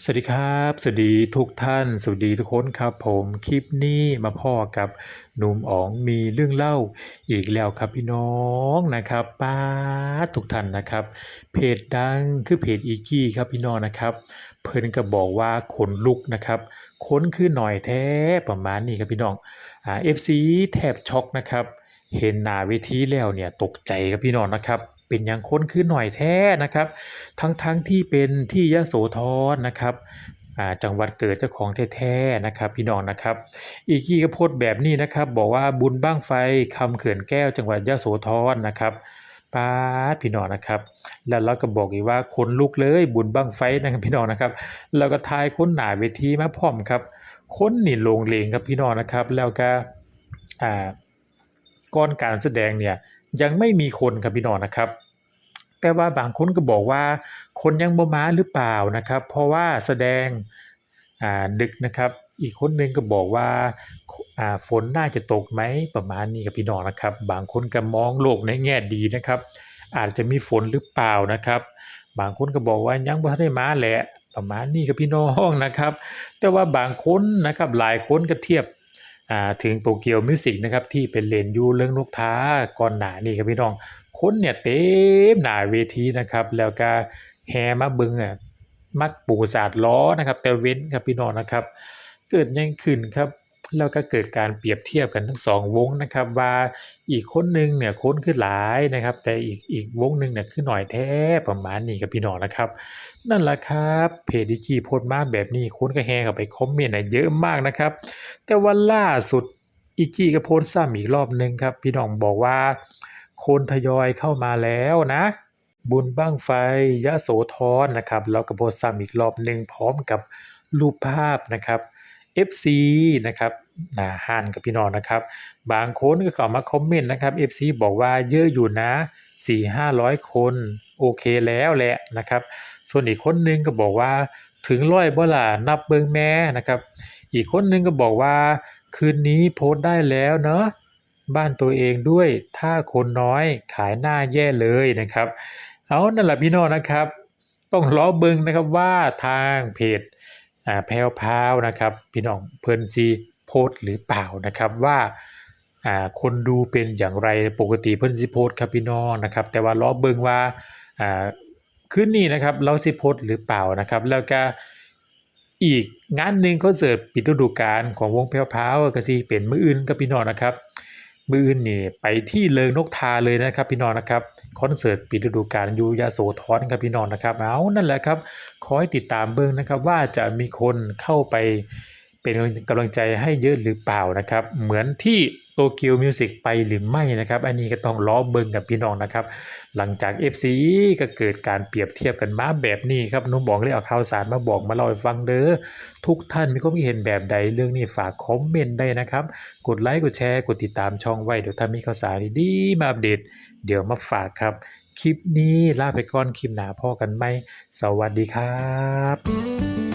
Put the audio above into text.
สวัสดีครับ สวัสดีทุกท่าน สวัสดีทุกคนครับ ผมคลิปนี้มาพ่อกับหนุ่มอ๋องมีเรื่องเล่าอีกแล้วครับพี่น้องนะครับป้าทุกท่านนะครับ เพจดังคือเพจอีกี้ครับพี่น้องนะครับ เพิ่นก็บอกว่าขนลุกนะครับค้นคือหน่อยแท้ประมาณนี้ครับพี่น้องอ่า FC แทบช็อกนะครับ เห็นหน้าเวทีแล้วเนี่ยตกใจครับพี่น้องนะครับ เป็นหยังค้นคือหน่อยแท้นะครับ ทั้งๆทที่เป็นที่ยะโสธรนะครับจังหวัดเกิดเจ้าของแท้ๆนะครับ พี่น้องนะครับ อีกกี้ก็โพสแบบนี้นะครับ บอกว่าบุญบ้างไฟคำเขื่อนแก้ว จังหวัดยะโสธรนะครับป้าพี่น้องนะครับ แล้วเราก็บอกอีกว่าคนลุกเลยบุญบ้างไฟนะครับพี่น้องนะครับแล้วก็ทายค้นหนาเวทีมาพร้อมครับค้นนี่ลงเลงครับพี่น้องนะครับ แล้วก็อ่าก่อนการแสดงเนี่ย ยังไม่มีคนครับพี่น้องนะครับ แต่ว่าบางคนก็บอกว่า คนยังบ่มาหรือเปล่านะครับ เพราะว่าแสดงดึกนะครับ อีกคนนึงก็บอกว่าฝนน่าจะตกไหมประมาณนี้ครับพี่น้องนะครับ บางคนก็มองโลกในแง่ดีนะครับ อาจจะมีฝนหรือเปล่านะครับ บางคนก็บอกว่ายังบ่ทันได้มาแหละประมาณนี้ครับพี่น้องนะครับ แต่ว่าบางคนนะครับหลายคนก็เทียบ ถึงโตเกียวมิวสิกนะครับที่เป็นเลนยูเรื่องนกท้าก่อนหนานี่ครับพี่น้องคนเนี่ยเต็มหนาเวทีนะครับ แล้วก็แฮมาบึงอะมักปูสาดล้อนะครับ แต่เว้นครับพี่น้องนะครับ เกิดยังขึ้นครับ แล้วก็เกิดการเปรียบเทียบกันทั้งสองวงนะครับ ว่าอีกคนหนึ่งเนี่ยคนคือหลายนะครับ แต่อีกอีกวงหนึ่งเนี่ยคือหน่อยแท้ประมาณนี้ครับพี่น้องนะครับ นั่นแหละครับเพจที่ขี้โพสต์มาแบบนี้คนก็แห่เข้าไปคอมเมนต์น่ะเยอะมากนะครับ แต่ว่าล่าสุดอีกกี้ก็โพสต์ซ้ำอีกรอบหนึงครับพี่น้องบอกว่า คนทยอยเข้ามาแล้วนะบุญบ้างไฟยะโสธรนะครับแล้วก็โพสต์ซ้ำอีกรอบหนึ่งพร้อมกับรูปภาพนะครับ FC นะครับหนาหันกับพี่น้องนะครับ บางคนก็เข้ามาคอมเมนต์นะครับ FC บอกว่าเยอะอยู่นะ 4-500 คนโอเคแล้วแหละนะครับ ส่วนอีกคนนึงก็บอกว่าถึงร้อยบ่ล่ะนับเบิงแม่นะครับ อีกคนนึงก็บอกว่าคืนนี้โพสต์ได้แล้วเนาะบ้านตัวเองด้วยถ้าคนน้อยขายหน้าแย่เลยนะครับ เอานั่นแหละพี่น้องนะครับ ต้องรอเบิงนะครับว่าทางเพจ แพรวพาวนะครับพี่น้องเพิ่นสิโพสหรือเปล่านะครับว่าอ่าคนดูเป็นอย่างไรปกติเพิ่นสิโพสครับพี่น้องนะครับ แต่ว่ารอเบิงว่าอ่าคืนนี้นะครับเราสิโพสหรือเปล่านะครับ แล้วก็อีกงานหนึ่งคอนเสิร์ตปิดฤดูกาลของวงแพรวพาวก็สิเป็นมืออื่นครับพี่น้องนะครับ มืออื่นนี่ไปที่เลิงนกทาเลยนะครับพี่น้องนะครับคอนเสิร์ตปิดฤดูกาลยูยาโสธรครับพี่น้องนะครับเอานั่นแหละครับขอให้ติดตามเบิ้งนะครับว่าจะมีคนเข้าไป เป็นกำลังใจให้เยอะหรือเปล่านะครับ เหมือนที่โตเกียวมิวสิกไปหรือไม่นะครับ อันนี้ก็ต้องล้อเบิงกับพี่น้องนะครับ หลังจาก FC ก็เกิดการเปรียบเทียบกันมาแบบนี้ครับนุ่มบอกเลยเอาข่าวสารมาบอกมาเล่าให้ฟังเด้อทุกท่านมีความคิดเห็นแบบใดเรื่องนี้ฝากคอมเมนต์ได้นะครับ กดไลค์กดแชร์กดติดตามช่องไว้เดี๋ยวถ้ามีข่าวสารดีๆมาอัปเดต เดี๋ยวมาฝากครับ คลิปนี้ลาไปก่อนคลิปหน้าพ่อกันไหมสวัสดีครับ